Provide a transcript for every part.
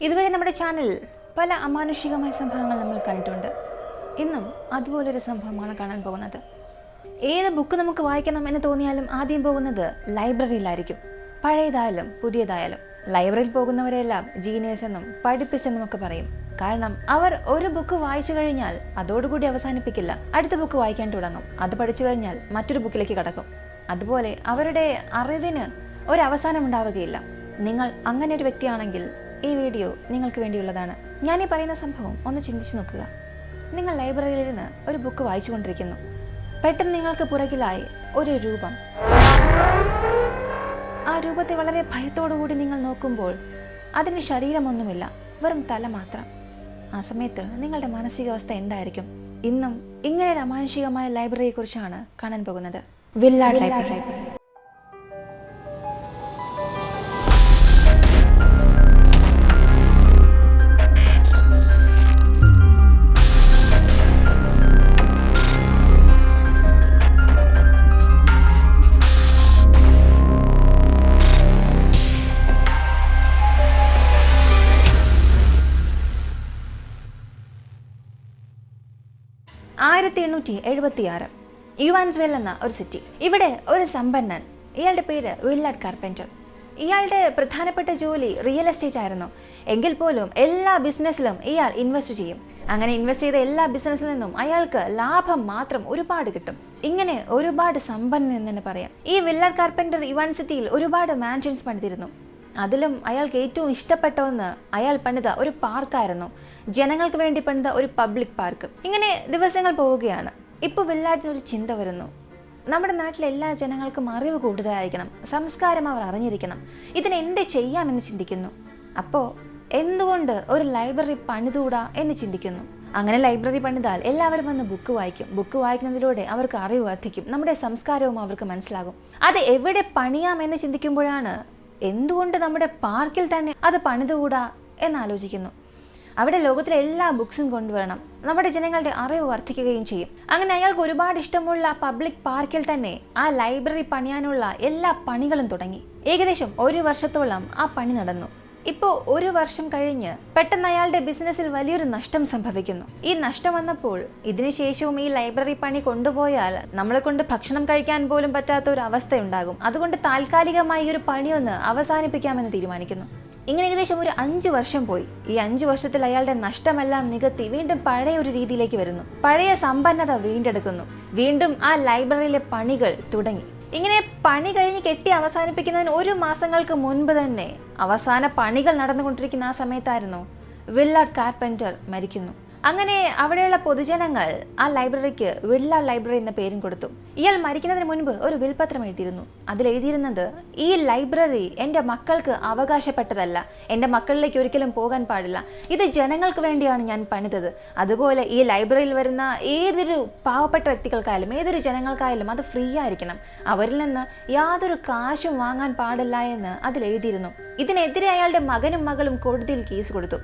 ഇതുവരെ നമ്മുടെ ചാനലിൽ പല അമാനുഷികമായ സംഭവങ്ങൾ നമ്മൾ കണ്ടിട്ടുണ്ട്. ഇന്നും അതുപോലൊരു സംഭവമാണ് കാണാൻ പോകുന്നത്. ഏത് ബുക്ക് നമുക്ക് വായിക്കണം എന്ന് തോന്നിയാലും ആദ്യം പോകുന്നത് ലൈബ്രറിയിലായിരിക്കും. പഴയതായാലും പുതിയതായാലും. ലൈബ്രറിയിൽ പോകുന്നവരെല്ലാം ജീനിയസ് എന്നും പഠിപ്പിച്ചെന്നും ഒക്കെ പറയും. കാരണം അവർ ഒരു ബുക്ക് വായിച്ചു കഴിഞ്ഞാൽ അതോടുകൂടി അവസാനിപ്പിക്കില്ല. അടുത്ത ബുക്ക് വായിക്കാൻ തുടങ്ങും. അത് പഠിച്ചു കഴിഞ്ഞാൽ മറ്റൊരു ബുക്കിലേക്ക് കടക്കും. അതുപോലെ അവരുടെ അറിവിന് ഒരു അവസാനം ഉണ്ടാവുകയില്ല. നിങ്ങൾ അങ്ങനെ ഒരു വ്യക്തിയാണെങ്കിൽ ഈ വീഡിയോ നിങ്ങൾക്ക് വേണ്ടിയുള്ളതാണ്. ഞാൻ ഈ പറയുന്ന സംഭവം ഒന്ന് ചിന്തിച്ചു നോക്കുക. നിങ്ങൾ ലൈബ്രറിയിൽ നിന്ന് ഒരു ബുക്ക് വായിച്ചുകൊണ്ടിരിക്കുന്നു. പെട്ടെന്ന് നിങ്ങൾക്ക് പുറകിലായി ഒരു രൂപം. ആ രൂപത്തെ വളരെ ഭയത്തോടുകൂടി നിങ്ങൾ നോക്കുമ്പോൾ അതിന് ശരീരമൊന്നുമില്ല വെറും തല മാത്രം. ആ സമയത്ത് നിങ്ങളുടെ മാനസികാവസ്ഥ എന്തായിരിക്കും? ഇന്നും ഇങ്ങനെ ഒരു അമാനുഷികമായ ലൈബ്രറിയെ കുറിച്ചാണ് കാണാൻ പോകുന്നത്. Willard library. ആയിരത്തി എണ്ണൂറ്റി എഴുപത്തി ആറ് യുവാൻസ്വെൽ എന്ന ഒരു സിറ്റി. ഇവിടെ ഒരു സമ്പന്നൻ. ഇയാളുടെ പേര് വില്ലാഡ് കാർപ്പന്റർ. ഇയാളുടെ പ്രധാനപ്പെട്ട ജോലി റിയൽ എസ്റ്റേറ്റ് ആയിരുന്നു. എങ്കിൽ പോലും എല്ലാ ബിസിനസ്സിലും ഇയാൾ ഇൻവെസ്റ്റ് ചെയ്യും. അങ്ങനെ ഇൻവെസ്റ്റ് ചെയ്ത എല്ലാ ബിസിനസ്സിൽ നിന്നും അയാൾക്ക് ലാഭം മാത്രം ഒരുപാട് കിട്ടും. ഇങ്ങനെ ഒരുപാട് സമ്പന്നൻ എന്ന് തന്നെ പറയാം. ഈ വില്ലാഡ് കാർപ്പന്റർ ഇവാൻ സിറ്റിയിൽ ഒരുപാട് മാൻഷൻസ് പണിതിരുന്നു. അതിലും അയാൾക്ക് ഏറ്റവും ഇഷ്ടപ്പെട്ട ഒന്ന് അയാൾ പണിത ഒരു പാർക്കായിരുന്നു ജനങ്ങൾക്ക് വേണ്ടി പണിത ഒരു പബ്ലിക് പാർക്ക് ഇങ്ങനെ ദിവസങ്ങൾ പോവുകയാണ്. ഇപ്പോൾ വെള്ളാട്ടിനൊരു ചിന്ത വരുന്നു. നമ്മുടെ നാട്ടിലെ എല്ലാ ജനങ്ങൾക്കും അറിവ് കൂടുതലായിരിക്കണം. സംസ്കാരം അവർ അറിഞ്ഞിരിക്കണം. ഇതിന് എന്ത് ചെയ്യാമെന്ന് ചിന്തിക്കുന്നു. അപ്പോൾ എന്തുകൊണ്ട് ഒരു ലൈബ്രറി പണിതൂടാ എന്ന് ചിന്തിക്കുന്നു. അങ്ങനെ ലൈബ്രറി പണിതാൽ എല്ലാവരും വന്ന് ബുക്ക് വായിക്കും. ബുക്ക് വായിക്കുന്നതിലൂടെ അവർക്ക് അറിവ് വർദ്ധിക്കും. നമ്മുടെ സംസ്കാരവും അവർക്ക് മനസ്സിലാകും. അത് എവിടെ പണിയാം എന്ന് ചിന്തിക്കുമ്പോഴാണ് എന്തുകൊണ്ട് നമ്മുടെ പാർക്കിൽ തന്നെ അത് പണിതുകൂടാ എന്നാലോചിക്കുന്നു അവിടെ ലോകത്തിലെ എല്ലാ ബുക്സും കൊണ്ടുവരണം. നമ്മുടെ ജനങ്ങളുടെ അറിവ് വർദ്ധിക്കുകയും ചെയ്യും. അങ്ങനെ അയാൾക്ക് ഒരുപാട് ഇഷ്ടമുള്ള പബ്ലിക് പാർക്കിൽ തന്നെ ആ ലൈബ്രറി പണിയാനുള്ള എല്ലാ പണികളും തുടങ്ങി. ഏകദേശം ഒരു വർഷത്തോളം ആ പണി നടന്നു. ഇപ്പോ ഒരു വർഷം കഴിഞ്ഞ് പെട്ടെന്ന് അയാളുടെ ബിസിനസ്സിൽ വലിയൊരു നഷ്ടം സംഭവിക്കുന്നു. ഈ നഷ്ടം വന്നപ്പോൾ ഇതിനുശേഷവും ഈ ലൈബ്രറി പണി കൊണ്ടുപോയാൽ നമ്മളെ കൊണ്ട് ഭക്ഷണം കഴിക്കാൻ പോലും പറ്റാത്ത ഒരു അവസ്ഥയുണ്ടാകും. അതുകൊണ്ട് താൽക്കാലികമായി ഒരു പണിയൊന്ന് അവസാനിപ്പിക്കാമെന്ന് തീരുമാനിക്കുന്നു. ഇങ്ങനെ ഏകദേശം ഒരു അഞ്ച് വർഷം പോയി. ഈ അഞ്ചു വർഷത്തിൽ അയാളുടെ നഷ്ടമെല്ലാം നികത്തി വീണ്ടും പഴയ ഒരു രീതിയിലേക്ക് വരുന്നു. പഴയ സമ്പന്നത വീണ്ടെടുക്കുന്നു. വീണ്ടും ആ ലൈബ്രറിയിലെ പണികൾ തുടങ്ങി. ഇങ്ങനെ പണി കഴിഞ്ഞ് കെട്ടി അവസാനിപ്പിക്കുന്നതിന് ഒരു മാസങ്ങൾക്ക് മുൻപ് തന്നെ അവസാന പണികൾ നടന്നുകൊണ്ടിരിക്കുന്ന ആ സമയത്തായിരുന്നു വില്ലാർഡ് കാർപ്പന്റർ മരിക്കുന്നു. അങ്ങനെ അവിടെയുള്ള പൊതുജനങ്ങൾ ആ ലൈബ്രറിക്ക് വിർള ലൈബ്രറി എന്ന പേരും കൊടുത്തു. ഇയാൾ മരിക്കുന്നതിന് മുൻപ് ഒരു വിൽപത്രം എഴുതിയിരുന്നു. അതിൽ എഴുതിയിരുന്നത് ഈ ലൈബ്രറി എന്റെ മക്കൾക്ക് അവകാശപ്പെട്ടതല്ല. എന്റെ മക്കളിലേക്ക് ഒരിക്കലും പോകാൻ പാടില്ല. ഇത് ജനങ്ങൾക്ക് വേണ്ടിയാണ് ഞാൻ പണിതത്. അതുപോലെ ഈ ലൈബ്രറിയിൽ വരുന്ന ഏതൊരു പാവപ്പെട്ട വ്യക്തികൾക്കായാലും ഏതൊരു ജനങ്ങൾക്കായാലും അത് ഫ്രീ ആയിരിക്കണം. അവരിൽ നിന്ന് യാതൊരു കാശും വാങ്ങാൻ പാടില്ല എന്ന് അതിൽ എഴുതിയിരുന്നു. ഇതിനെതിരെ അയാളുടെ മകനും മകളും കോടതിയിൽ കേസ് കൊടുത്തു.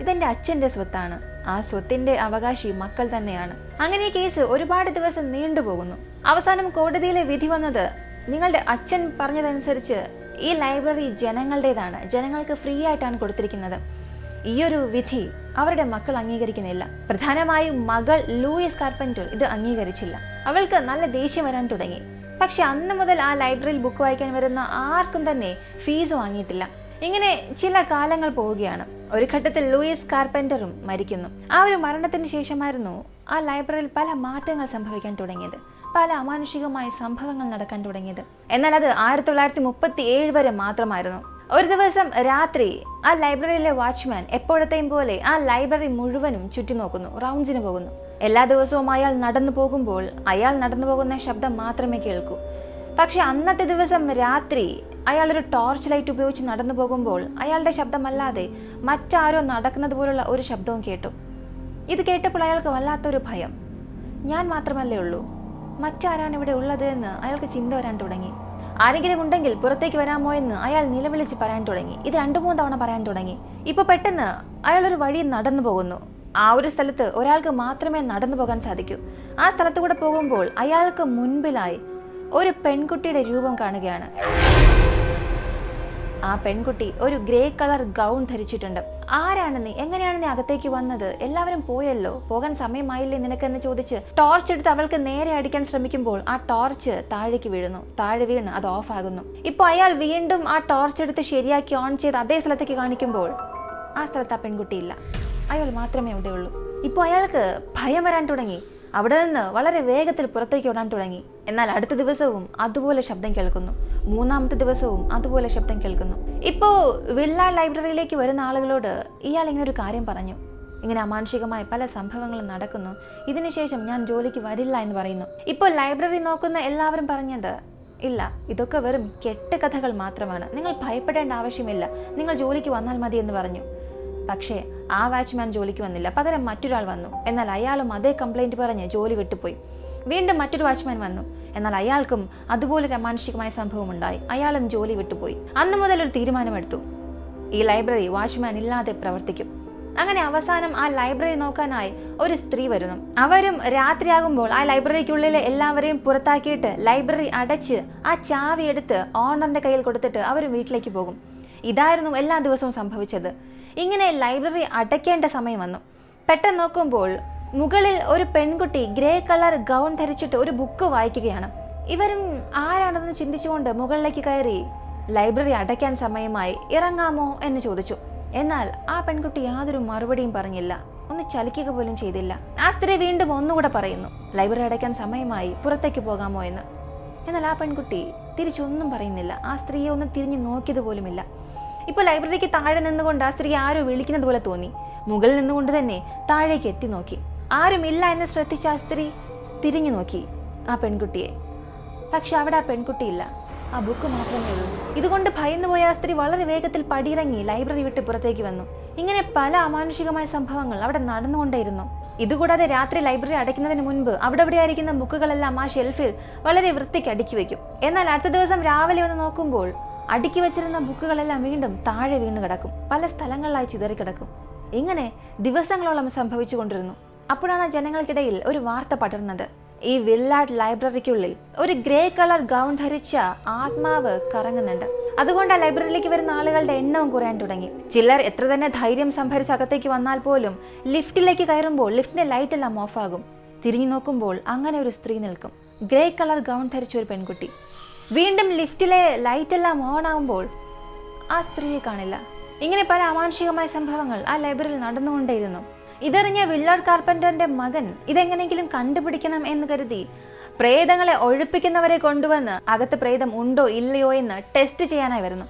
ഇതെന്റെ അച്ഛന്റെ സ്വത്താണ്. ആ സ്വത്തിന്റെ അവകാശി മക്കൾ തന്നെയാണ്. അങ്ങനെ കേസ് ഒരുപാട് ദിവസം നീണ്ടുപോകുന്നു. അവസാനം കോടതിയിലെ വിധി വന്നത് നിങ്ങളുടെ അച്ഛൻ പറഞ്ഞതനുസരിച്ച് ഈ ലൈബ്രറി ജനങ്ങളുടേതാണ്. ജനങ്ങൾക്ക് ഫ്രീ ആയിട്ടാണ് കൊടുത്തിരിക്കുന്നത്. ഈ ഒരു വിധി അവരുടെ മക്കൾ അംഗീകരിക്കുന്നില്ല. പ്രധാനമായും മകൾ ലൂയിസ് കാർപ്പന്റർ ഇത് അംഗീകരിച്ചില്ല. അവൾക്ക് നല്ല ദേഷ്യം വരാൻ തുടങ്ങി. പക്ഷെ അന്ന് മുതൽ ആ ലൈബ്രറിയിൽ ബുക്ക് വായിക്കാൻ വരുന്ന ആർക്കും തന്നെ ഫീസ് വാങ്ങിയിട്ടില്ല. ഇങ്ങനെ ചില കാലങ്ങൾ പോവുകയാണ്. ഒരു ഘട്ടത്തിൽ ലൂയിസ് കാർപ്പന്ററും മരിക്കുന്നു. ആ ഒരു മരണത്തിന് ശേഷമായിരുന്നു ആ ലൈബ്രറിയിൽ പല മാറ്റങ്ങൾ സംഭവിക്കാൻ തുടങ്ങിയത്. പല അമാനുഷികമായ സംഭവങ്ങൾ നടക്കാൻ തുടങ്ങിയത്. എന്നാൽ അത് ആയിരത്തി തൊള്ളായിരത്തി മുപ്പത്തി ഏഴ് വരെ മാത്രമായിരുന്നു. ഒരു ദിവസം രാത്രി ആ ലൈബ്രറിയിലെ വാച്ച്മാൻ എപ്പോഴത്തെയും പോലെ ആ ലൈബ്രറി മുഴുവനും ചുറ്റി നോക്കുന്നു റൗണ്ട്സിന് പോകുന്നു. എല്ലാ ദിവസവും അയാൾ നടന്നു പോകുമ്പോൾ അയാൾ നടന്നു പോകുന്ന ശബ്ദം മാത്രമേ കേൾക്കൂ. പക്ഷെ അന്നത്തെ ദിവസം രാത്രി അയാളൊരു ടോർച്ച് ലൈറ്റ് ഉപയോഗിച്ച് നടന്നു പോകുമ്പോൾ അയാളുടെ ശബ്ദമല്ലാതെ മറ്റാരോ നടക്കുന്നത് പോലുള്ള ഒരു ശബ്ദവും കേട്ടു. ഇത് കേട്ടപ്പോൾ അയാൾക്ക് വല്ലാത്തൊരു ഭയം. ഞാൻ മാത്രമല്ലേ ഉള്ളൂ. മറ്റാരാണ് ഇവിടെ ഉള്ളത് എന്ന് അയാൾക്ക് ചിന്ത വരാൻ തുടങ്ങി. ആരെങ്കിലും ഉണ്ടെങ്കിൽ പുറത്തേക്ക് വരാമോ എന്ന് അയാൾ നിലവിളിച്ച് പറയാൻ തുടങ്ങി. ഇത് രണ്ടു മൂന്ന് തവണ പറയാൻ തുടങ്ങി. ഇപ്പൊ പെട്ടെന്ന് അയാൾ ഒരു വഴി നടന്നു പോകുന്നു. ആ ഒരു സ്ഥലത്ത് ഒരാൾക്ക് മാത്രമേ നടന്നു പോകാൻ സാധിക്കൂ. ആ സ്ഥലത്തു കൂടെ പോകുമ്പോൾ അയാൾക്ക് മുൻപിലായി ഒരു പെൺകുട്ടിയുടെ രൂപം കാണുകയാണ്. ആ പെൺകുട്ടി ഒരു ഗ്രേ കളർ ഗൗൺ ധരിച്ചിട്ടുണ്ട്. ആരാണ് നീ എങ്ങനെയാണ് നീ അകത്തേക്ക് വന്നത്? എല്ലാവരും പോയല്ലോ? പോകാൻ സമയമായില്ലേ നിനക്കെന്ന് ചോദിച്ച് ടോർച്ച് എടുത്ത് അവൾക്ക് നേരെ അടിക്കാൻ ശ്രമിക്കുമ്പോൾ ആ ടോർച്ച് താഴേക്ക് വീഴുന്നു. താഴെ വീണ് അത് ഓഫ് ആകുന്നു. ഇപ്പോൾ അയാൾ വീണ്ടും ആ ടോർച്ച് എടുത്ത് ശരിയാക്കി ഓൺ ചെയ്ത് അതേ സ്ഥലത്തേക്ക് കാണിക്കുമ്പോൾ ആ സ്ഥലത്ത് ആ പെൺകുട്ടിയില്ല അയാൾ മാത്രമേ അവിടെയുള്ളൂ. ഇപ്പോൾ അയാൾക്ക് ഭയം വരാൻ തുടങ്ങി. അവിടെ നിന്ന് വളരെ വേഗത്തിൽ പുറത്തേക്ക് ഓടാൻ തുടങ്ങി. എന്നാൽ അടുത്ത ദിവസവും അതുപോലെ ശബ്ദം കേൾക്കുന്നു. മൂന്നാമത്തെ ദിവസവും അതുപോലെ ശബ്ദം കേൾക്കുന്നു. ഇപ്പോ വില്ല ലൈബ്രറിയിലേക്ക് വരുന്ന ആളുകളോട് ഇയാൾ ഇങ്ങനെ ഒരു കാര്യം പറഞ്ഞു. ഇങ്ങനെ അമാനുഷികമായ പല സംഭവങ്ങളും നടക്കുന്നു. ഇതിനുശേഷം ഞാൻ ജോലിക്ക് വരില്ല എന്ന് പറയുന്നു. ഇപ്പോൾ ലൈബ്രറി നോക്കുന്ന എല്ലാവരും പറഞ്ഞത് ഇല്ല ഇതൊക്കെ വെറും കെട്ട് കഥകൾ മാത്രമാണ്. നിങ്ങൾ ഭയപ്പെടേണ്ട ആവശ്യമില്ല. നിങ്ങൾ ജോലിക്ക് വന്നാൽ മതി എന്ന് പറഞ്ഞു. പക്ഷേ ആ വാച്ച്മാൻ ജോലിക്ക് വന്നില്ല. പകരം മറ്റൊരാൾ വന്നു. എന്നാൽ അയാളും അതേ കംപ്ലൈന്റ് പറഞ്ഞ് ജോലി വിട്ടുപോയി. വീണ്ടും മറ്റൊരു വാച്ച്മാൻ വന്നു. എന്നാൽ അയാൾക്കും അതുപോലെ അമാനുഷികമായ സംഭവം ഉണ്ടായി അയാളും ജോലി വിട്ടുപോയി. അന്നു മുതൽ ഒരു തീരുമാനമെടുത്തു. ഈ ലൈബ്രറി വാച്ച്മാൻ ഇല്ലാതെ പ്രവർത്തിക്കും. അങ്ങനെ അവസാനം ആ ലൈബ്രറി നോക്കാനായി ഒരു സ്ത്രീ വരുന്നു. അവരും രാത്രിയാകുമ്പോൾ ആ ലൈബ്രറിക്കുള്ളിലെ എല്ലാവരെയും പുറത്താക്കിയിട്ട് ലൈബ്രറി അടച്ച് ആ ചാവി എടുത്ത് ഓണറിന്റെ കയ്യിൽ കൊടുത്തിട്ട് അവരും വീട്ടിലേക്ക് പോകും. ഇതായിരുന്നു എല്ലാ ദിവസവും സംഭവിച്ചത്. ഇങ്ങനെ ലൈബ്രറി അടയ്ക്കേണ്ട സമയം വന്നു. പെട്ടെന്ന് നോക്കുമ്പോൾ മുകളിൽ ഒരു പെൺകുട്ടി ഗ്രേ കളർ ഗൗൺ ധരിച്ചിട്ട് ഒരു ബുക്ക് വായിക്കുകയാണ്. ഇവരും ആരാണെന്ന് ചിന്തിച്ചുകൊണ്ട് മുകളിലേക്ക് കയറി ലൈബ്രറി അടയ്ക്കാൻ സമയമായി ഇറങ്ങാമോ എന്ന് ചോദിച്ചു. എന്നാൽ ആ പെൺകുട്ടി യാതൊരു മറുപടിയും പറഞ്ഞില്ല. ഒന്ന് ചലിക്കുക പോലും ചെയ്തില്ല. ആ സ്ത്രീ വീണ്ടും ഒന്നുകൂടെ പറയുന്നു ലൈബ്രറി അടയ്ക്കാൻ സമയമായി പുറത്തേക്ക് പോകാമോ എന്ന്. എന്നാൽ ആ പെൺകുട്ടി തിരിച്ചൊന്നും പറയുന്നില്ല. ആ സ്ത്രീയെ ഒന്ന് തിരിഞ്ഞു നോക്കിയത് പോലുമില്ല. ഇപ്പോൾ ലൈബ്രറിക്ക് താഴെ നിന്നുകൊണ്ട് ആ സ്ത്രീ ആരോ വിളിക്കുന്നത് പോലെ തോന്നി. മുകളിൽ നിന്നുകൊണ്ട് തന്നെ താഴേക്ക് എത്തി നോക്കി. ആരുമില്ല എന്ന് ശ്രദ്ധിച്ച ആ സ്ത്രീ തിരിഞ്ഞു നോക്കി. ആ പെൺകുട്ടിയെ. പക്ഷെ അവിടെ ആ പെൺകുട്ടിയില്ല ആ ബുക്ക് മാത്രമേ ഉള്ളൂ. ഇതുകൊണ്ട് ഭയന്നു പോയ ആ സ്ത്രീ വളരെ വേഗത്തിൽ പടിയിറങ്ങി ലൈബ്രറി വിട്ട് പുറത്തേക്ക് വന്നു. ഇങ്ങനെ പല അമാനുഷികമായ സംഭവങ്ങൾ അവിടെ നടന്നുകൊണ്ടേയിരുന്നു. ഇതുകൂടാതെ രാത്രി ലൈബ്രറി അടയ്ക്കുന്നതിന് മുൻപ് അവിടെ ഇവിടെ ആയിരിക്കുന്ന ബുക്കുകളെല്ലാം ആ ഷെൽഫിൽ വളരെ വൃത്തിക്ക് അടുക്കി വയ്ക്കും. എന്നാൽ അടുത്ത ദിവസം രാവിലെ വന്ന് നോക്കുമ്പോൾ അടുക്കി വെച്ചിരുന്ന ബുക്കുകളെല്ലാം വീണ്ടും താഴെ വീണ് കിടക്കും. പല സ്ഥലങ്ങളിലായി ചിതറിക്കിടക്കും ഇങ്ങനെ ദിവസങ്ങളോളം സംഭവിച്ചുകൊണ്ടിരുന്നു അപ്പോഴാണ് ജനങ്ങൾക്കിടയിൽ ഒരു വാർത്ത പടർന്നത്. ഈ വില്ലാഡ് ലൈബ്രറിക്കുള്ളിൽ ഒരു ഗ്രേ കളർ ഗൗൺ ധരിച്ച ആത്മാവ് കറങ്ങുന്നുണ്ട്. അതുകൊണ്ട് ലൈബ്രറിയിലേക്ക് വരുന്ന ആളുകളുടെ എണ്ണവും കുറയാൻ തുടങ്ങി. ചിലർ എത്ര തന്നെ ധൈര്യം സംഭരിച്ച് അകത്തേക്ക് വന്നാൽ പോലും ലിഫ്റ്റിലേക്ക് കയറുമ്പോൾ ലിഫ്റ്റിന്റെ ലൈറ്റ് എല്ലാം ഓഫാകും. തിരിഞ്ഞു നോക്കുമ്പോൾ അങ്ങനെ ഒരു സ്ത്രീ നിൽക്കും. ഗ്രേ കളർ ഗൗൺ ധരിച്ച ഒരു പെൺകുട്ടി. വീണ്ടും ലിഫ്റ്റിലെ ലൈറ്റ് എല്ലാം ഓൺ ആകുമ്പോൾ ആ സ്ത്രീയെ കാണില്ല. ഇങ്ങനെ പല അമാനുഷികമായ സംഭവങ്ങൾ ആ ലൈബ്രറിയിൽ നടന്നുകൊണ്ടേയിരുന്നു. ഇതറിഞ്ഞ വില്ലാർഡ് കാർപ്പന്ററിന്റെ മകൻ ഇതെങ്ങനെയെങ്കിലും കണ്ടുപിടിക്കണം എന്ന് കരുതി പ്രേതങ്ങളെ ഒഴിപ്പിക്കുന്നവരെ കൊണ്ടുവന്ന് അകത്ത് പ്രേതം ഉണ്ടോ ഇല്ലയോ എന്ന് ടെസ്റ്റ് ചെയ്യാനായി വരുന്നു.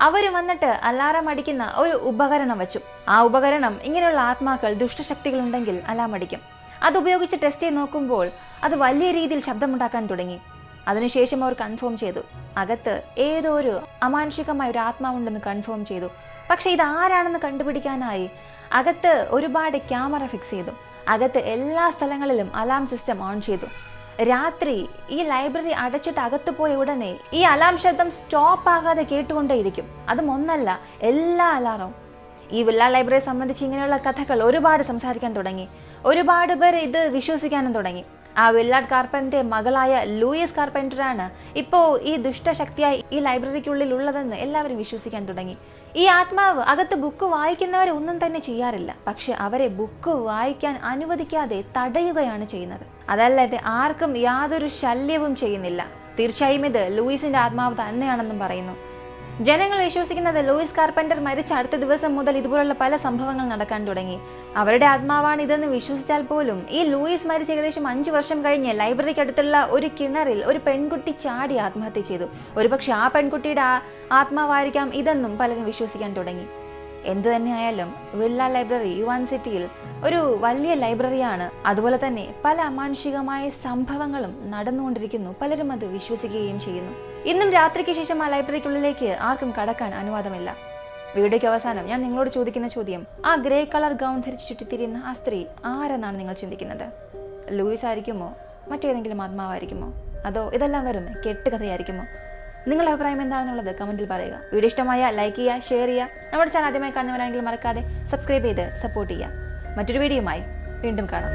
അവർ വന്നിട്ട് അലാറം അടിക്കുന്ന ഒരു ഉപകരണം വെച്ചു. ആ ഉപകരണം ഇങ്ങനെയുള്ള ആത്മാക്കൾ ദുഷ്ടശക്തികൾ ഉണ്ടെങ്കിൽ അലാം അടിക്കും. അത് ഉപയോഗിച്ച് ടെസ്റ്റ് ചെയ്ത് നോക്കുമ്പോൾ അത് വലിയ രീതിയിൽ ശബ്ദമുണ്ടാക്കാൻ തുടങ്ങി. അതിനുശേഷം അവർ കൺഫേം ചെയ്തു. അകത്ത് ഏതോ ഒരു അമാനുഷികമായ ഒരു ആത്മാവുണ്ടെന്ന് കൺഫേം ചെയ്തു. പക്ഷെ ഇത് ആരാണെന്ന് കണ്ടുപിടിക്കാനായി അകത്ത് ഒരുപാട് ക്യാമറ ഫിക്സ് ചെയ്തു. അകത്ത് എല്ലാ സ്ഥലങ്ങളിലും അലാം സിസ്റ്റം ഓൺ ചെയ്തു. രാത്രി ഈ ലൈബ്രറി അടച്ചിട്ട് അകത്ത് പോയ ഉടനെ ഈ അലാം ശബ്ദം സ്റ്റോപ്പ് ആകാതെ കേട്ടുകൊണ്ടേയിരിക്കും. അതും ഒന്നല്ല എല്ലാ അലാറും ഈ വില്ല ലൈബ്രറിയെ സംബന്ധിച്ച് ഇങ്ങനെയുള്ള കഥകൾ ഒരുപാട് സംസാരിക്കാൻ തുടങ്ങി. ഒരുപാട് പേർ ഇത് വിശ്വസിക്കാനും തുടങ്ങി. ആ വില്ലാഡ് കാർപ്പന്റെ മകളായ ലൂയിസ് കാർപ്പന്ററാണ് ഇപ്പോൾ ഈ ദുഷ്ടശക്തിയായി ഈ ലൈബ്രറിക്കുള്ളിൽ ഉള്ളതെന്ന് എല്ലാവരും വിശ്വസിക്കാൻ തുടങ്ങി. ഈ ആത്മാവ് അകത്ത് ബുക്ക് വായിക്കുന്നവരെ ഒന്നും തന്നെ ചെയ്യാറില്ല. പക്ഷെ അവരെ ബുക്ക് വായിക്കാൻ അനുവദിക്കാതെ തടയുകയാണ് ചെയ്യുന്നത്. അതല്ലാതെ ആർക്കും യാതൊരു ശല്യവും ചെയ്യുന്നില്ല. തീർച്ചയായും ഇത് ലൂയിസിന്റെ ആത്മാവ് തന്നെയാണെന്നും പറയുന്നു. ജനങ്ങൾ വിശ്വസിക്കുന്നത് ലൂയിസ് കാർപ്പന്റർ മരിച്ച അടുത്ത ദിവസം മുതൽ ഇതുപോലുള്ള പല സംഭവങ്ങൾ നടക്കാൻ തുടങ്ങി. അവരുടെ ആത്മാവാണ് ഇതെന്ന് വിശ്വസിച്ചാൽ പോലും ഈ ലൂയിസ് മരിച്ച ഏകദേശം അഞ്ചു വർഷം കഴിഞ്ഞ് ലൈബ്രറിക്ക് അടുത്തുള്ള ഒരു കിണറിൽ ഒരു പെൺകുട്ടി ചാടി ആത്മഹത്യ ചെയ്തു. ഒരുപക്ഷെ ആ പെൺകുട്ടിയുടെ ആത്മാവായിരിക്കാം ഇതെന്നും പലരും വിശ്വസിക്കാൻ തുടങ്ങി. എന്തു തന്നെയായാലും വില്ല ലൈബ്രറി യുവാൻ സിറ്റിയിൽ ഒരു വലിയ ലൈബ്രറിയാണ്. അതുപോലെ തന്നെ പല അമാനുഷികമായ സംഭവങ്ങളും നടന്നുകൊണ്ടിരിക്കുന്നു. പലരും അത് വിശ്വസിക്കുകയും ചെയ്യുന്നു. ഇന്നും രാത്രിക്ക് ശേഷം ആ ലൈബ്രറിക്കുള്ളിലേക്ക് ആർക്കും കടക്കാൻ അനുവാദമില്ല. വീഡിയോയ്ക്ക് അവസാനം ഞാൻ നിങ്ങളോട് ചോദിക്കുന്ന ചോദ്യം ആ ഗ്രേ കളർ ഗൗൺ ധരിച്ച് ചുറ്റിത്തിരിയുന്ന ആ സ്ത്രീ ആരെന്നാണ് നിങ്ങൾ ചിന്തിക്കുന്നത്? ലൂയിസ് ആയിരിക്കുമോ മറ്റേതെങ്കിലും ആത്മാവായിരിക്കുമോ? അതോ ഇതെല്ലാം വെറും കെട്ടുകഥയായിരിക്കുമോ? നിങ്ങളുടെ അഭിപ്രായം എന്താണെന്നുള്ളത് കമന്റിൽ പറയുക. വീഡിയോ ഇഷ്ടമായ ലൈക്ക് ചെയ്യുക ഷെയർ ചെയ്യുക. നമ്മുടെ ചാനൽ ആദ്യമായി കാണുന്നവരാണെങ്കിൽ മറക്കാതെ സബ്സ്ക്രൈബ് ചെയ്ത് സപ്പോർട്ട് ചെയ്യുക. മറ്റൊരു വീഡിയോയുമായി വീണ്ടും കാണാം.